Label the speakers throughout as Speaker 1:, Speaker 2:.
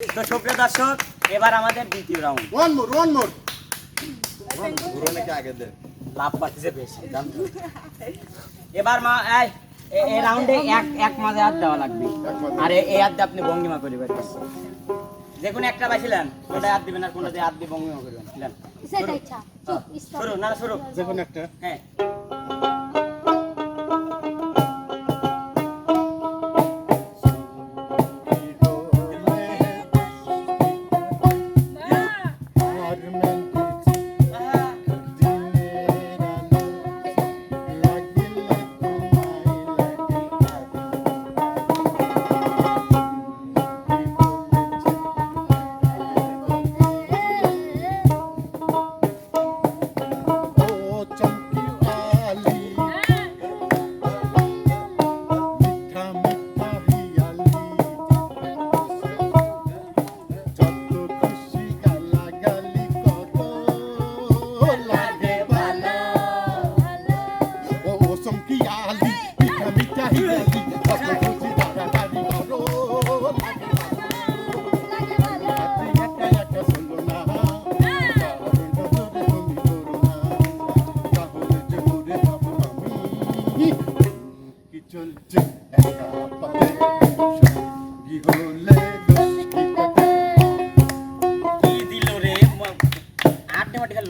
Speaker 1: তো সুপ্রিয় দর্শক এবার আমাদের দ্বিতীয় round
Speaker 2: one more one more
Speaker 3: ঘুরো নাকি আগে দে
Speaker 1: লাভ পাচ্ছেছে বেশি জানতো এবার মা এই এই রাউন্ডে এক এক মাঝে হাত দেওয়া লাগবে। আর এই হাত আপনি ভঙ্গিমা করে পারতেছেন যে কোনো একটা পাইছিলেন কোনটা হাত দিবেন আর কোনটা দিয়ে হাত দিয়ে ভঙ্গিমা করবেন
Speaker 4: স্টপ
Speaker 1: শুরু না শুরু।
Speaker 2: যে কোনো একটা।
Speaker 1: হ্যাঁ।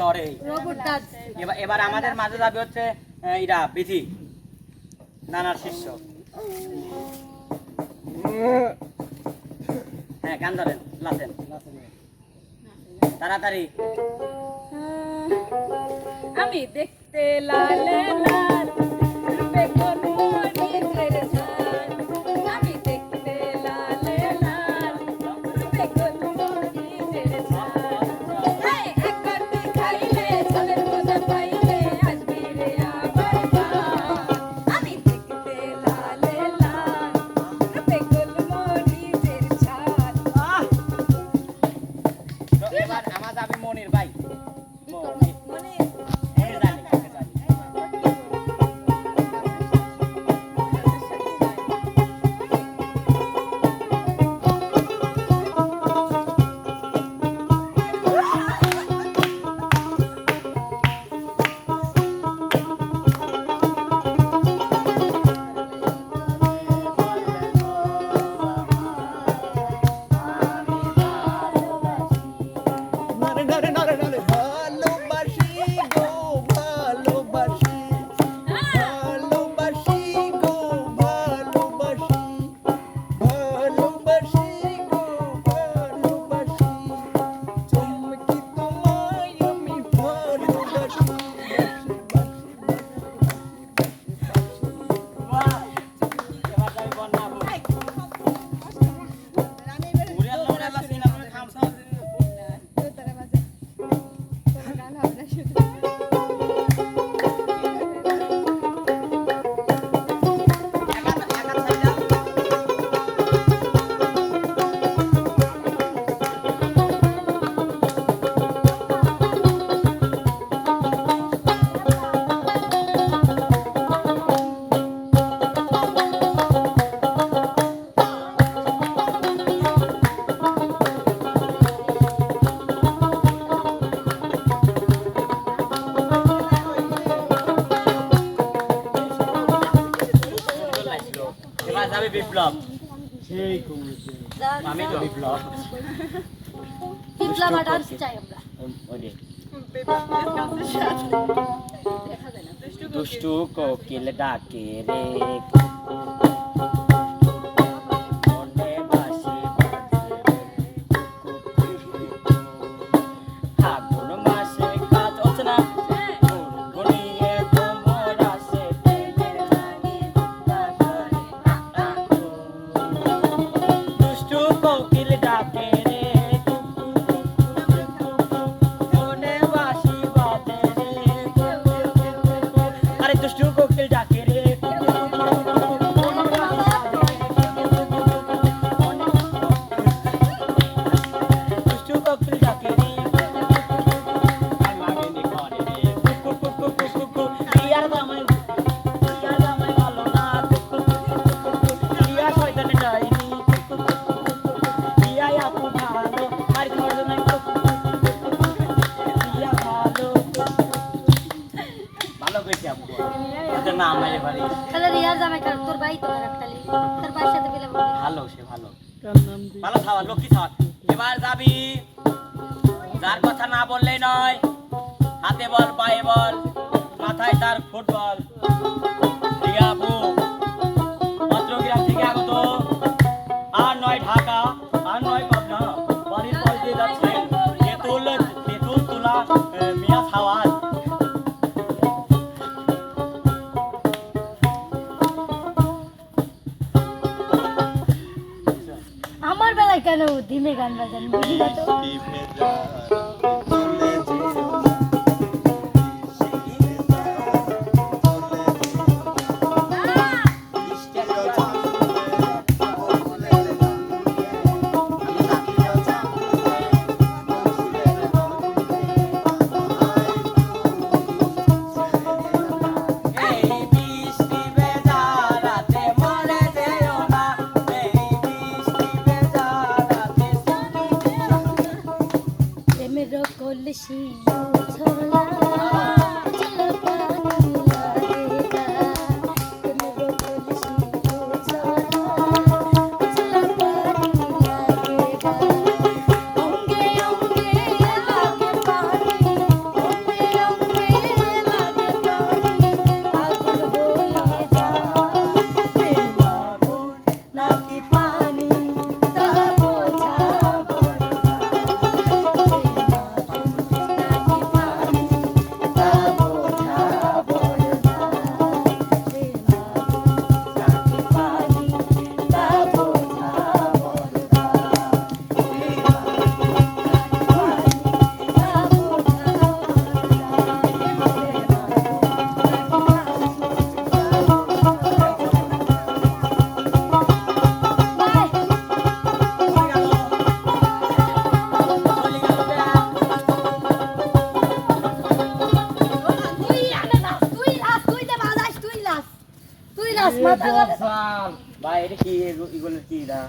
Speaker 1: লড়ে। এবার এবার আমাদের মাঝে যাবে হচ্ছে ইরা বিধি নানার শিষ্য। হ্যাঁ গান ধরেন লাসেন তাড়াতাড়ি।
Speaker 5: আমি দেখতে লালে লাল।
Speaker 1: এবার আমার যাবে মনির ভাই। মনির? not another Thank you. বিপ্লব। আমি তো বিপ্লব।
Speaker 4: বিপ্লব আর ডান্স চাই আমরা।
Speaker 1: ওই রে।
Speaker 5: দেখা যায় না
Speaker 1: দুষ্টু কোকিল ডাকে রে। না আমাদের বাড়ি
Speaker 4: তাহলে রিয়ার জামাই খারাপ তোর ভাই তো খারাপ তোর ভাইয়ের সাথে মিলে
Speaker 1: ভালো সে ভালো। ভালো খাওয়া লক্ষ্মী খাওয়া এবার যাবি। যার কথা না বললেই নয় হাতে বল পায়ে বল মাথায় তার ফুটবল।
Speaker 4: चलो धीमे गान बजाने। তুই মাথা
Speaker 1: ভাই এটা কি? এগু- কি দা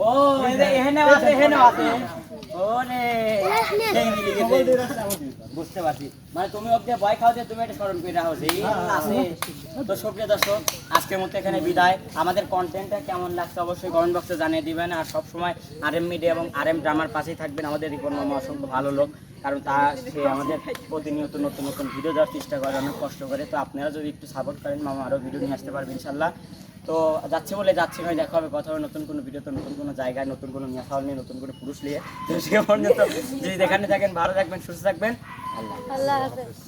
Speaker 1: ও এখানে আছে এখানে আছে ওরে সেই মিলি গেছে বুঝতে পারছি। মানে তুমি ওকে ভয় খাও যে তুমি এটা স্মরণ করে রাখো আছে। তো সুপ্রিয় দর্শক আজকের মতো এখানে বিদায়। আমাদের কন্টেন্টটা কেমন লাগছে অবশ্যই কমেন্ট বক্সে জানিয়ে দিবেন। আর সবসময় আর এম মিডিয়া এবং আর এম ড্রামার পাশেই থাকবেন। আমাদের রিপন মামা অসংখ্য ভালো লোক। কারণ তা সে আমাদের প্রতিনিয়ত নতুন নতুন ভিডিও দেওয়ার চেষ্টা করে, অনেক কষ্ট করে। তো আপনারা যদি একটু সাপোর্ট করেন, মামা আরও ভিডিও নিয়ে আসতে পারবেন ইনশাল্লাহ তো যাচ্ছে বলে যাচ্ছি ভাই, দেখা হবে, কথা হবে নতুন কোনো ভিডিও তো, নতুন কোনো জায়গায়, নতুন কোনো মিয়াফাল নিয়ে, নতুন কোনো পুরুষ নিয়ে। তো সে পর্যন্ত, যদি দেখানে থাকেন, ভালো থাকবেন, সুস্থ থাকবেন। আল্লাহ
Speaker 4: আল্লাহ হাফেজ।